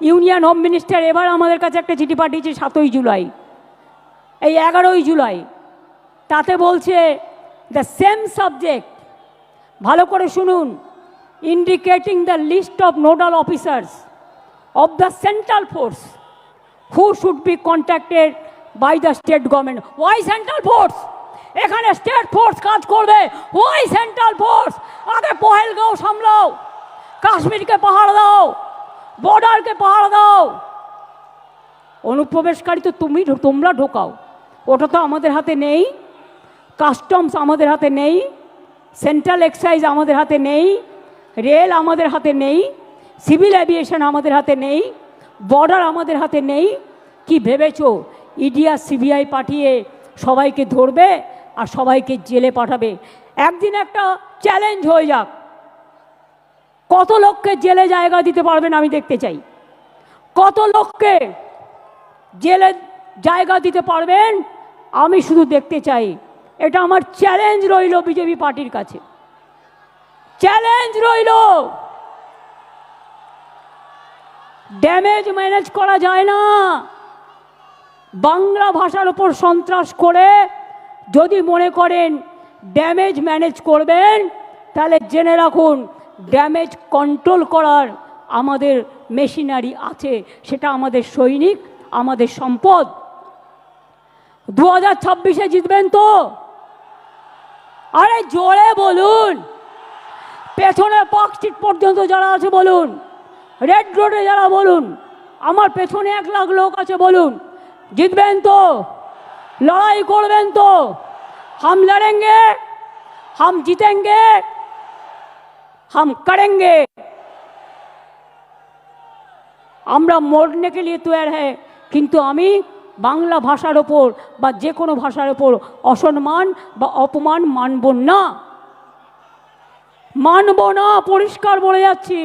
Union home minister এবার আমাদের কাছে একটা চিঠি পাঠিয়েছে সাতই জুলাই। এই এগারোই জুলাই। তাতে বলছে দ্য সেম সাবজেক্ট ভালো করে শুনুন। Indicating the list of nodal officers of the central force who should be contacted by the state government why central force এখানে স্টেট ফোর্স কাজ করবে। ওয়াই সেন্ট্রাল ফোর্স আগে পহেলগাঁও সামলাও। কাশ্মীরকে পাহাড় দাও। বর্ডারকে পাহাড় দাও। অনুপ্রবেশকারী তো তুমি তোমরা ঢোকাও। ওটা তো আমাদের হাতে নেই। কাস্টমস আমাদের হাতে নেই। সেন্ট্রাল এক্সাইজ আমাদের হাতে নেই। রেল আমাদের হাতে নেই। সিভিল অ্যাভিয়েশন আমাদের হাতে নেই। বর্ডার আমাদের হাতে নেই। কি ভেবেছো? ইডিয়া সিবিআই পাঠিয়ে সবাইকে ধরবে আর সবাইকে জেলে পাঠাবে। একদিন একটা চ্যালেঞ্জ হয়ে যাক। কত লোককে জেলে জায়গা দিতে পারবেন আমি দেখতে চাই। কত লোককে জেলে জায়গা দিতে পারবেন আমি শুধু দেখতে চাই। এটা আমার চ্যালেঞ্জ রইল বিজেপি পার্টির কাছে। চ্যালেঞ্জ রইল। ড্যামেজ ম্যানেজ করা যায় না। বাংলা ভাষার ওপর সন্ত্রাস করে যদি মনে করেন ড্যামেজ ম্যানেজ করবেন, তাহলে জেনে রাখুন ড্যামেজ কন্ট্রোল করার আমাদের মেশিনারি আছে, সেটা আমাদের সৈনিক, আমাদের সম্পদ। দু হাজার ছাব্বিশে জিতবেন তো? আরে জোরে বলুন। পেছনে পার্ক স্ট্রিট পর্যন্ত যারা আছে বলুন। রেড রোডে যারা বলুন। আমার পেছনে এক লাখ লোক আছে, বলুন। জিতবেন তো? লড়াই করবেন তো? হাম লড়েঙ্গে? হাম জিতেঙ্গে? হাম করেঙ্গে আমরা মরনে কে লিয়ে তৈরি হ্যাঁ কিন্তু আমি বাংলা ভাষার ওপর বা যে কোনো ভাষার ওপর অসম্মান বা অপমান মানব না। মানব না, পরিষ্কার বলে যাচ্ছি।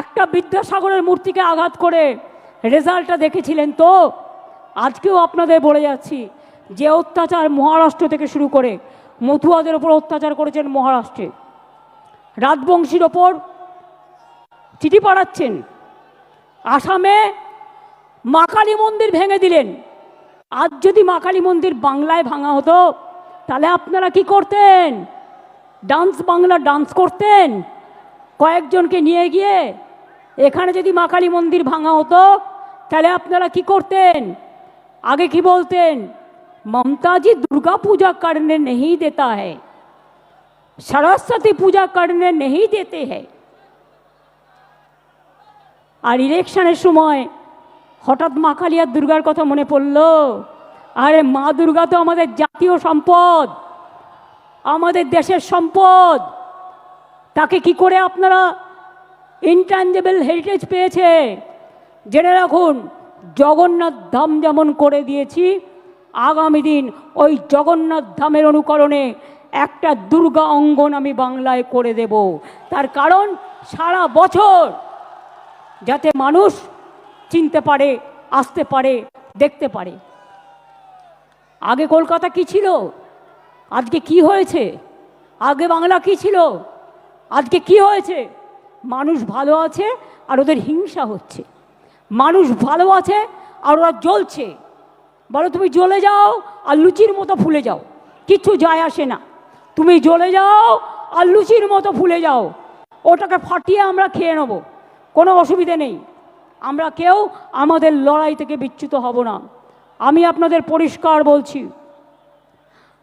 একটা বিদ্যাসাগরের মূর্তিকে আঘাত করে রেজাল্টটা দেখেছিলেন তো? আজকেও আপনাদের বলে যাচ্ছি, যে অত্যাচার মহারাষ্ট্র থেকে শুরু করে মথুয়াদের ওপর অত্যাচার করেছেন মহারাষ্ট্রে। রাজবংশীর ওপর চিঠি পাঠাচ্ছেন। আসামে মা কালী মন্দির ভেঙে দিলেন। আজ যদি মা কালী মন্দির বাংলায় ভাঙা হতো, তাহলে আপনারা কি করতেন? ডান্স বাংলা ডান্স করতেন? কয়েকজনকে নিয়ে গিয়ে এখানে যদি মা কালী মন্দির ভাঙা হতো, তাহলে আপনারা কি করতেন? আগে কি বলতেন? মমতাজি দুর্গা পূজা কারণে নেই দেতা হয় सरस्वती पूजा करने नहीं देते हैं আর ইলেকশনের সময় হঠাৎ মা কালিয়ার দুর্গার কথা মনে পড়ল আরে মা দুর্গা তো আমাদের জাতীয় সম্পদ আমাদের দেশের সম্পদ তাকে কি করে আপনারা ইনট্যাঞ্জেবল হেরিটেজ পেয়েছে জেনে রাখুন জগন্নাথ ধাম যেমন করে দিয়েছি আগামী দিন ওই জগন্নাথ ধামের অনুকরণে একটা দুর্গা অঙ্গন আমি বাংলায় করে দেব। তার কারণ সারা বছর যাতে মানুষ চিনতে পারে, আসতে পারে, দেখতে পারে। আগে কলকাতা কি ছিল? আজকে কি হয়েছে? আগে বাংলা কি ছিল? আজকে কি হয়েছে? মানুষ ভালো আছে আর ওদের হিংসা হচ্ছে। মানুষ ভালো আছে আর ওরা জ্বলছে। বলো তুমি জ্বলে যাও আর লুচির মতো ফুলে যাও। কিচ্ছু যায় আসে না। তুমি জ্বলে যাও আর লুচির মতো ফুলে যাও। ওটাকে ফাটিয়ে আমরা খেয়ে নেব। কোনো অসুবিধে নেই। আমরা কেউ আমাদের লড়াই থেকে বিচ্যুত হব না। আমি আপনাদের পরিষ্কার বলছি,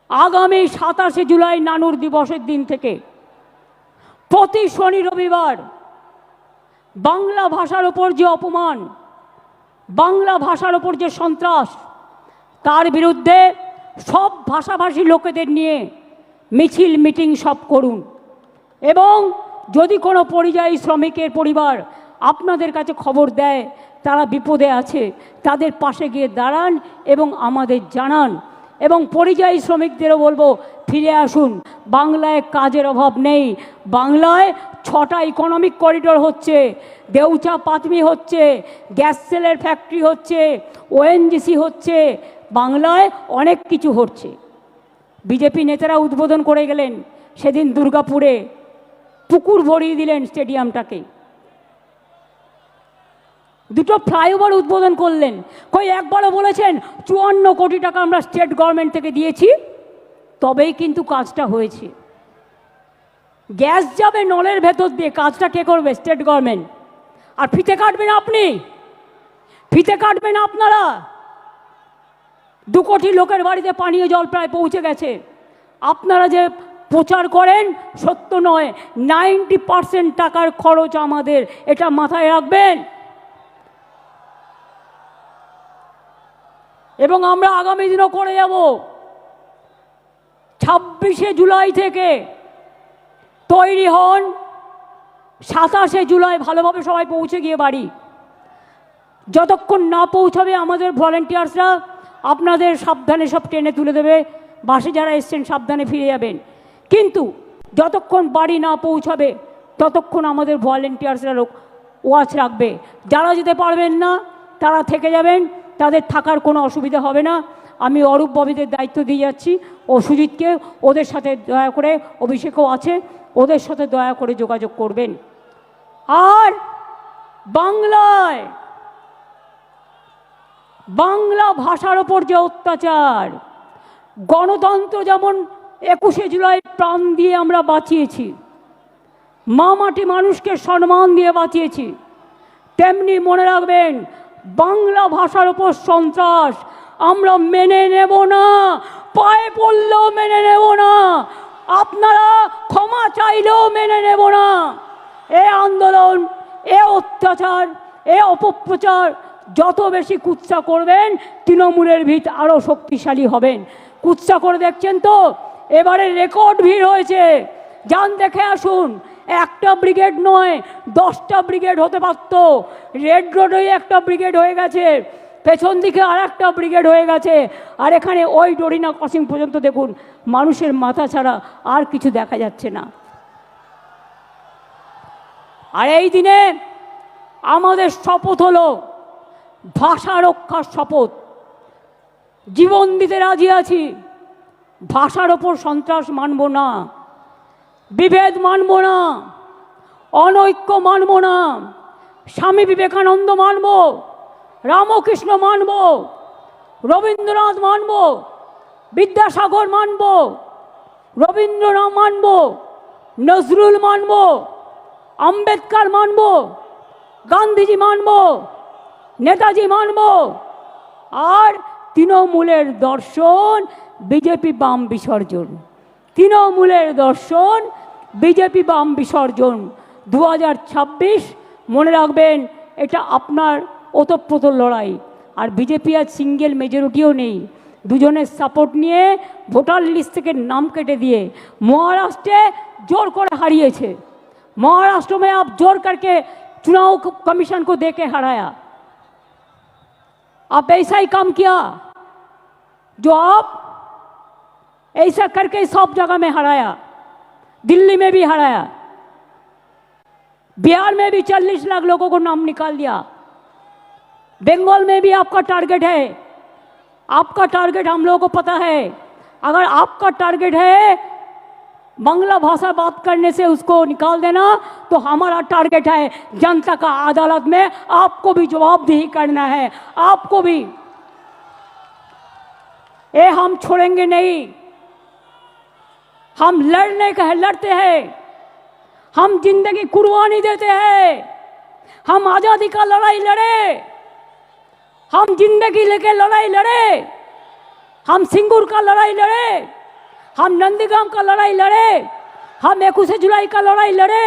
আগামী সাতাশে জুলাই নানুর দিবসের দিন থেকে প্রতি শনি রবিবার বাংলা ভাষার ওপর যে অপমান, বাংলা ভাষার ওপর যে সন্ত্রাস, তার বিরুদ্ধে সব ভাষাভাষী লোকেদের নিয়ে মিছিল, মিটিং সব করুন। এবং যদি কোনো পরিযায়ী শ্রমিকের পরিবার আপনাদের কাছে খবর দেয়, তারা বিপদে আছে, তাদের পাশে গিয়ে দাঁড়ান এবং আমাদের জানান। এবং পরিযায়ী শ্রমিকদেরও বলব, ফিরে আসুন। বাংলায় কাজের অভাব নেই। বাংলায় ছটা ইকোনমিক করিডোর হচ্ছে। দেউচা পাতমি হচ্ছে। গ্যাস সেলের ফ্যাক্টরি হচ্ছে। ওএনজিসি হচ্ছে। বাংলায় অনেক কিছু হচ্ছে। বিজেপি নেতারা উদ্বোধন করে গেলেন, সেদিন দুর্গাপুরে পুকুর ভরিয়ে দিলেন স্টেডিয়ামটাকে। দুটো ফ্লাইওভার উদ্বোধন করলেন। কই একবারও বলেছেন, চুয়ান্ন কোটি টাকা আমরা স্টেট গভর্নমেন্ট থেকে দিয়েছি, তবেই কিন্তু কাজটা হয়েছে। গ্যাস যাবে নলের ভেতর দিয়ে, কাজটা কে করবে? State government. আর ফিতে কাটবেন আপনি? ফিতে কাটবেন আপনারা? দু কোটি লোকের বাড়িতে পানীয় জল প্রায় পৌঁছে গেছে। আপনারা যে প্রচার করেন, সত্য নয়। নাইনটি পারসেন্ট টাকার খরচ আমাদের। এটা মাথায় রাখবেন। এবং আমরা আগামী দিনও করে যাব। ছাব্বিশে জুলাই থেকে তৈরি হন সাতাশে জুলাই, ভালোভাবে সবাই পৌঁছে গিয়ে বাড়ি। যতক্ষণ না পৌঁছাবে আমাদের ভলেন্টিয়ার্সরা আপনাদের সাবধানে সব টেনে তুলে দেবে। বাসে যারা এসছেন সাবধানে ফিরে যাবেন। কিন্তু যতক্ষণ বাড়ি না পৌঁছাবে, ততক্ষণ আমাদের ভলেন্টিয়ার্সরা ওয়াচ রাখবে। যারা যেতে পারবেন না, তারা থেকে যাবেন। তাদের থাকার কোনো অসুবিধা হবে না। আমি অরূপ ববিদের দায়িত্ব দিয়ে যাচ্ছি। ও সুজিতকে ওদের সাথে দয়া করে, অভিষেকও আছে, ওদের সাথে দয়া করে যোগাযোগ করবেন। আর বাংলায় বাংলা ভাষার ওপর যে অত্যাচার, গণতন্ত্র যেমন একুশে জুলাই প্রাণ দিয়ে আমরা বাঁচিয়েছি, মা মাটি মানুষকে সম্মান দিয়ে বাঁচিয়েছি, তেমনি মনে রাখবেন বাংলা ভাষার ওপর সন্ত্রাস আমরা মেনে নেব না, পায়ে পড়লেও মেনে নেব না, আপনারা ক্ষমা চাইলেও মেনে নেব না। এ আন্দোলন, এ অত্যাচার, এ অপপ্রচার যত বেশি কুৎসা করবেন, তৃণমূলের ভিত আরও শক্তিশালী হবেন। কুৎসা করে দেখছেন তো? এবারে রেকর্ড ভিড় হয়েছে। যান দেখে আসুন, একটা ব্রিগেড নয়, দশটা ব্রিগেড হতে পারত। রেড রোডেই একটা ব্রিগেড হয়ে গেছে, পেছন দিকে আর একটা ব্রিগেড হয়ে গেছে। আর এখানে ওই ডরিনা ক্রসিং পর্যন্ত দেখুন, মানুষের মাথা ছাড়া আর কিছু দেখা যাচ্ছে না। আর এই দিনে আমাদের শপথ হলো ভাষা রক্ষার শপথ। জীবন দিতে রাজি আছি, ভাষার ওপর সন্ত্রাস মানব না, বিভেদ মানব না, অনৈক্য মানব না, স্বামী বিবেকানন্দ মানব, রামকৃষ্ণ মানব, রবীন্দ্রনাথ মানব, বিদ্যাসাগর মানব, রবীন্দ্রনাথ মানব, নজরুল মানব, আম্বেদকর মানব, গান্ধীজি মানব নেতাজি মানব আর তৃণমূলের দর্শন বিজেপি বাম বিসর্জন তৃণমূলের দর্শন বিজেপি বাম বিসর্জন দু মনে রাখবেন এটা আপনার ওতপ্রোত লড়াই আর বিজেপি আজ সিঙ্গেল মেজরিটিও নেই দুজনের সাপোর্ট নিয়ে ভোটার লিস্ট থেকে নাম কেটে দিয়ে মহারাষ্ট্রে জোর করে হারিয়েছে महाराष्ट्र में आप जोर करके चुनाव कमीशन को दे के हराया आप ऐसा ही काम किया जो आप ऐसा करके सब जगह में हराया, दिल्ली में भी हराया, बिहार में भी चालीस लाख लोगों को नाम निकाल दिया, बंगाल में भी आपका टारगेट है। आपका टारगेट हम लोगों को पता है। अगर आपका टारगेट है बांग्ला भाषा बात करने से उसको निकाल देना तो हमारा टारगेट है जनता का अदालत में आपको भी जवाबदेही करना है, आपको भी। ये हम छोड़ेंगे नहीं। हम लड़ने का है लड़ते हैं। हम ज़िंदगी कुर्बानी देते हैं। हम आज़ादी का लड़ाई लड़े। हम ज़िंदगी लेके लड़ाई लड़े। हम सिंगूर का लड़ाई लड़े। हम नंदीग्राम का लड़ाई लड़े हम एकुशे जुलाई का लड़ाई लड़े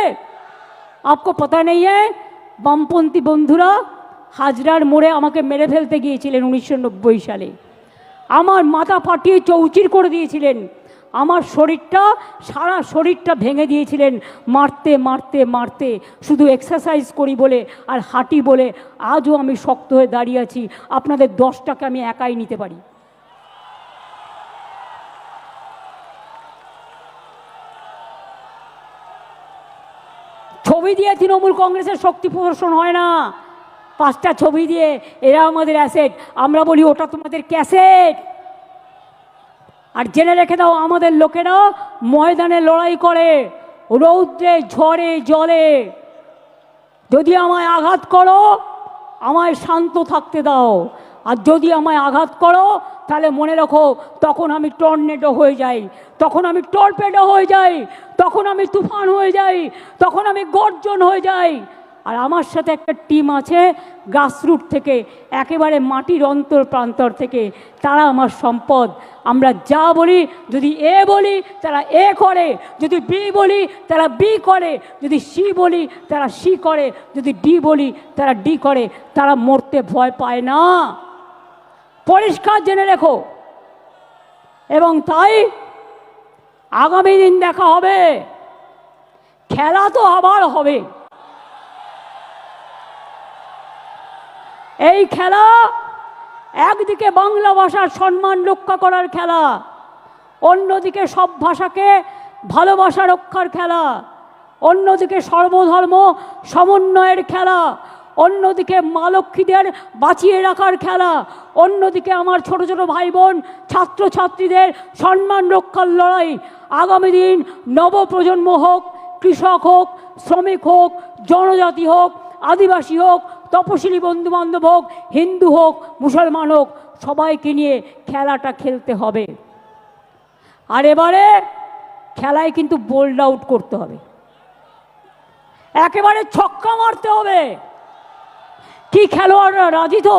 आपको पता नहीं है বামপন্থী বন্ধুরা হাজরার মোড়ে আমাকে মেরে ফেলতে গিয়েছিলেন উনিশশো নব্বই সালে আমার মাথা ফাটিয়ে চৌচির করে দিয়েছিলেন আমার শরীরটা সারা শরীরটা ভেঙে দিয়েছিলেন মারতে মারতে মারতে শুধু এক্সারসাইজ করি বলে আর হাঁটি বলে আজও আমি শক্ত হয়ে দাঁড়িয়ে আছি আপনাদের দশটাকে আমি একাই নিতে পারি ছবি দিয়ে তৃণমূল কংগ্রেসের শক্তি প্রদর্শন হয় না। পাঁচটা ছবি দিয়ে এরা আমাদের অ্যাসেট আমরা বলি, ওটা তোমাদের ক্যাসেট। আর জেনে রেখে দাও, আমাদের লোকেরা ময়দানে লড়াই করে, রৌদ্রে, ঝড়ে, জলে। যদি আমায় আঘাত করো, আমায় শান্ত থাকতে দাও। আর যদি আমায় আঘাত করো, তাহলে মনে রাখো, তখন আমি টর্নেডো হয়ে যাই, তখন আমি টর্পেডো হয়ে যাই, তখন আমি তুফান হয়ে যাই, তখন আমি গর্জন হয়ে যাই। আর আমার সাথে একটা টিম আছে গ্রাসরুট থেকে, একেবারে মাটির অন্তর প্রান্তর থেকে, তারা আমার সম্পদ। আমরা যা বলি, যদি এ বলি, তারা এ করে, যদি বি বলি, তারা বি করে, যদি সি বলি, তারা সি করে, যদি ডি বলি, তারা ডি করে, তারা মরতে ভয় পায় না। পরিষ্কার জেনে রেখো। এবং তাই আগামী দিন দেখা হবে। খেলা তো আবার হবে। এই খেলা একদিকে বাংলা ভাষার সম্মান রক্ষা করার খেলা, অন্যদিকে সব ভাষাকে ভালোবাসা রক্ষার খেলা, অন্যদিকে সর্বধর্ম সমন্বয়ের খেলা অন্যদিকে মা লক্ষ্মীদের বাঁচিয়ে রাখার খেলা, অন্যদিকে আমার ছোট ছোট ভাই বোন ছাত্রছাত্রীদের সম্মান রক্ষার লড়াই। আগামী দিন নবপ্রজন্ম হোক, কৃষক হোক, শ্রমিক হোক, জনজাতি হোক, আদিবাসী হোক, তপশিলি বন্ধু বান্ধব হোক, হিন্দু হোক, মুসলমান হোক, সবাইকে নিয়ে খেলাটা খেলতে হবে। আর এবারে খেলায় কিন্তু বোল্ড আউট করতে হবে। একেবারে ছক্কা মারতে হবে। কি খেলোয়াড়রা? রাজি তো?